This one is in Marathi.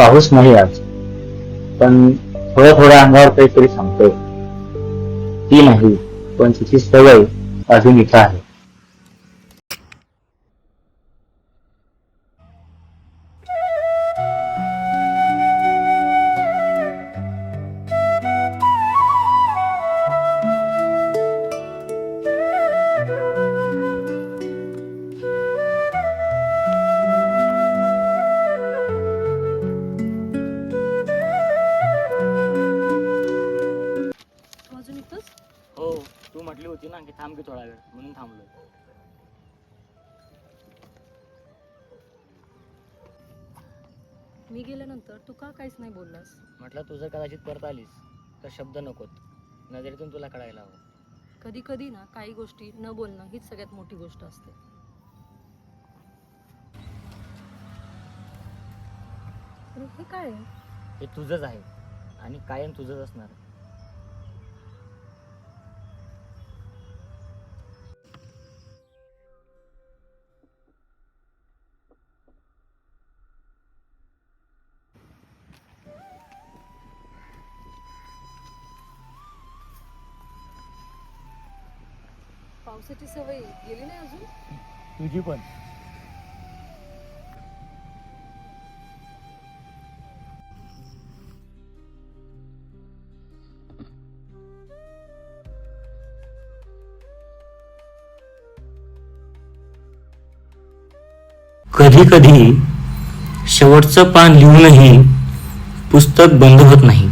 पाऊस नाही आज. पण थोड्या थोड्या अंगावर काहीतरी सांगतोय. ती नाही पण तिची सवय अजून इथं आहे. ना की थांब की थोडा वेळ म्हणून थांबलो मी गेल्यानंतर तू का काहीच नाही बोललास? म्हटलं तुझं कदाचित परत आलीस तर शब्द नकोत. नजरेतून तुला कळायला हवं. कधी कधी ना काही गोष्टी न बोलणं हीच सगळ्यात मोठी गोष्ट असते. अरे हे काय आहे? हे तुझंच आहे आणि कायम तुझंच असणार. पावसाची सवय गेली नाही अजून? तुझी पण. कधी कधी शेवटचं पान लिहूनही पुस्तक बंद होत नाही.